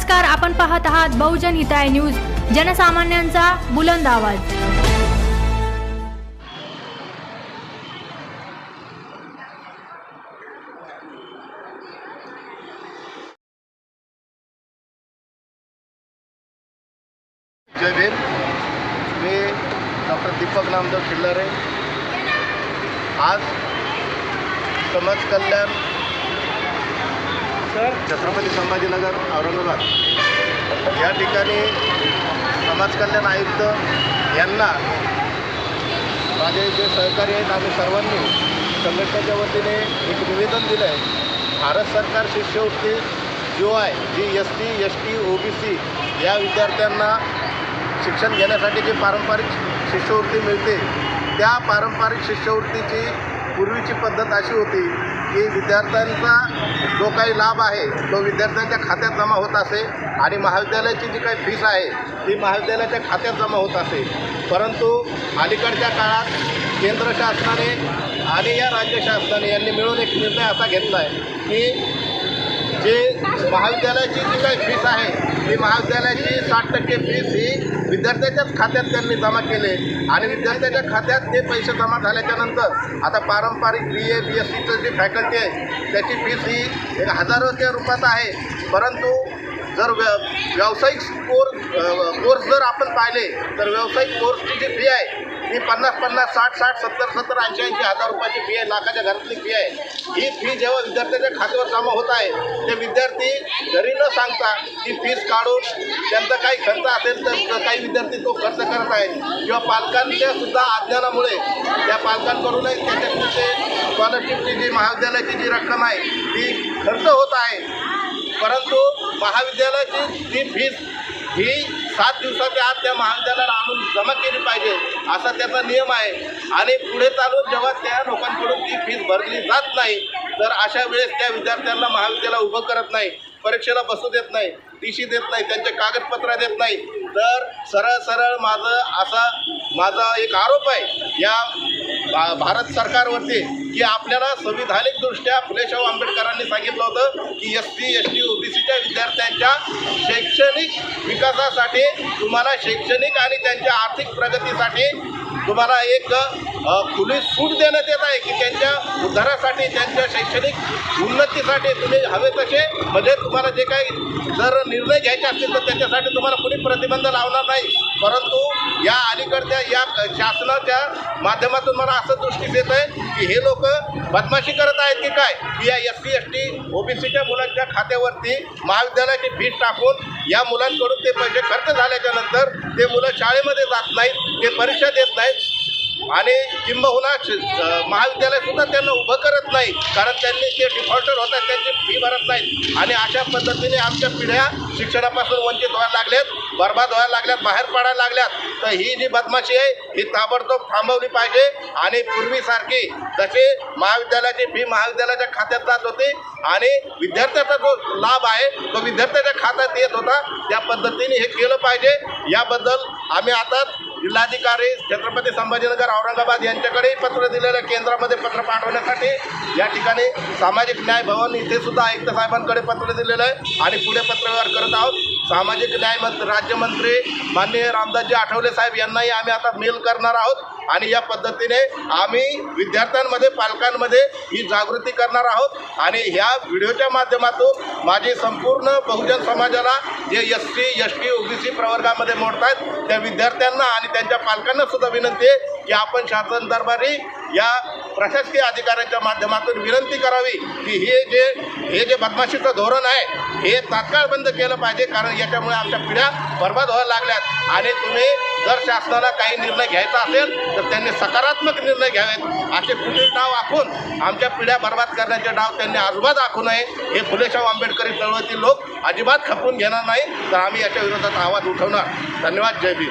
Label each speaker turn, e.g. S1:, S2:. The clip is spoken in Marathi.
S1: नमस्कार आपण पाहत आहात बहुजन हिताय न्यूज जनसामान्यांचा बुलंद आवाज.
S2: जय भीम. मी डॉक्टर दीपक नामदेव खिल्लारे. आज समाज कल्याण सर छत्रपती संभाजीनगर औरंगाबाद. या ठिकाणी समाज कल्याण आयुक्त यांना माझे जे सहकारी आहेत आम्ही सर्वांनी संघटनेच्या वतीने एक निवेदन दिलं आहे भारत सरकार शिष्यवृत्ती जो आहे जी S T S T O B C या विद्यार्थ्यांना शिक्षण घेण्यासाठी जी पारंपरिक शिष्यवृत्ती मिळते त्या पारंपरिक शिष्यवृत्तीची पूर्वीची पद्धत अशी होती की विद्यार्थ्यांचा जो काही लाभ आहे तो विद्यार्थ्यांच्या खात्यात जमा होत असे आणि महाविद्यालयाची जी काही फीस आहे ती महाविद्यालयाच्या खात्यात जमा होत असे. परंतु अलीकडच्या काळात केंद्र शासनाने आणि या राज्य शासनाने यांनी मिळून एक निर्णय असा घेतला आहे की जे महाविद्यालयाची जी काही फीस आहे ही महाविद्यालयाची साठ टक्के फीस ही विद्यार्थ्याच्याच खात्यात त्यांनी जमा केले. आणि विद्यार्थ्याच्या खात्यात ते पैसे जमा झाल्याच्यानंतर आता पारंपरिक बी ए बी एस सीचं जी फॅकल्टी आहे त्याची फीस ही एक हजारोच्या रूपात आहे. परंतु जर व्य व्यावसायिक कोर्स कोर्स जर आपण पाहिले तर व्यावसायिक कोर्सची जी फी आहे ही पन्नास पन्नास साठ साठ सत्तर सत्तर ऐंशी ऐंशी हजार रुपयाची फी आहे लाखाच्या घरातली फी आहे. ही फी जेव्हा विद्यार्थ्याच्या खात्यावर जमा होत आहे ते विद्यार्थी घरी न सांगता ती फीस काढून त्यांचा काही खर्च असेल तर काही विद्यार्थी तो खर्च करत आहे किंवा पालकांच्या सुद्धा अज्ञानामुळे त्या पालकांकडूनही त्याच्या स्कॉलरशिपची जी महाविद्यालयाची जी रक्कम आहे ती खर्च होत आहे. परंतु महाविद्यालयाची ती फीस ही सात दिवसाच्या आत त्या महाविद्यालयाला आणून जमा केली पाहिजे असा त्याचा नियम आहे. आणि पुढे चालून जेव्हा त्या लोकांकडून ती फीस भरली जात नाही तर अशा वेळेस त्या विद्यार्थ्यांना महाविद्यालय उभं करत नाही परीक्षेला बसू देत नाही टी सी देत नाही त्यांचे कागदपत्र देत नाही. तर सरळ सरळ माझं असा माझा एक आरोप आहे या भा- भारत सरकारवरती की आपल्याला संविधानिकदृष्ट्या फुले शाहू आंबेडकरांनी सांगितलं होतं की S C S T O B सीच्या विद्यार्थ्यांच्या शैक्षणिक विकासासाठी तुम्हाला शैक्षणिक आणि त्यांच्या आर्थिक प्रगतीसाठी तुम्हाला एक खुली सूट देण्यात येत आहे की त्यांच्या उद्धारासाठी त्यांच्या शैक्षणिक उन्नतीसाठी तुम्ही हवे तसे म्हणजे तुम्हाला जे काही जर निर्णय घ्यायचे असतील तर त्याच्यासाठी तुम्हाला कुणी प्रतिबंध लावणार नाही. परंतु या अलीकडच्या या शासनाच्या माध्यमातून मला असं दृष्टीस येत आहे की हे लोक बदमाशी करत आहेत की काय? की या S C S T O B सीच्या मुलांच्या खात्यावरती महाविद्यालयाची फीस टाकून या मुलांकडून ते पैसे खर्च झाल्याच्यानंतर ते मुलं शाळेमध्ये जात नाहीत ते परीक्षा देत नाहीत. आणि किंबहुना महाविद्यालय सुद्धा महाविद्यालयसुद्धा त्यांना उभं करत नाही. कारण त्यांनी जे डिफॉल्टर होतात त्यांची फी भरत नाहीत. आणि अशा पद्धतीने आमच्या पिढ्या शिक्षणापासून वंचित व्हायला लागल्यात बरबाद व्हायला लागल्यात बाहेर पडायला लागल्यात. तर ही जी बदमाशी आहे ही ताबडतोब थांबवली पाहिजे. आणि पूर्वीसारखी जसे महाविद्यालयाची फी महाविद्यालयाच्या खात्यात जात होती आणि विद्यार्थ्याचा जो लाभ आहे तो विद्यार्थ्याच्या खात्यात येत होता त्या पद्धतीने हे केलं पाहिजे. याबद्दल आम्ही आता जिल्हाधिकारी छत्रपती संभाजीनगर औरंगाबाद यांच्याकडेही पत्र दिलेलं केंद्रामध्ये पत्र पाठवण्यासाठी. या ठिकाणी सामाजिक न्याय भवन इथे सुद्धा आयुक्त साहेबांकडे पत्र दिलेलं आहे. आणि पुढे पत्रव्यवहार करत आहोत. सामाजिक न्याय मंत्री राज्यमंत्री माननीय रामदासजी आठवले साहेब यांनाही आम्ही आता मेल करणार आहोत. आणि या पद्धतीने आम्ही विद्यार्थ्यांमध्ये पालकांमध्ये ही जागृती करणार आहोत. आणि ह्या व्हिडिओच्या माध्यमातून माझी संपूर्ण बहुजन समाजाला जे S T S T O B C प्रवर्गामध्ये मोडत आहेत त्या विद्यार्थ्यांना आणि त्यांच्या पालकांना सुद्धा विनंती आहे की आपण शासन दरबारी या प्रशासकीय अधिकाऱ्यांच्या माध्यमातून विनंती करावी की हे जे हे जे बदमाशीचं धोरण आहे हे तात्काळ बंद केलं पाहिजे कारण याच्यामुळे आमच्या पिढ्या बर्बाद व्हायला लागल्यात. आणि तुम्ही जर शासनाला काही निर्णय घ्यायचा असेल तर त्यांनी सकारात्मक निर्णय घ्यावेत. असे कुठे डाव आखून आमच्या पिढ्या बर्बाद करण्याचे डाव त्यांनी अजिबात आखू नये. हे फुलेशाव आंबेडकरी चळवळीतील लोक अजिबात खपून घेणार नाही. तर आम्ही याच्या विरोधात आवाज उठवणार. धन्यवाद. जय भीम.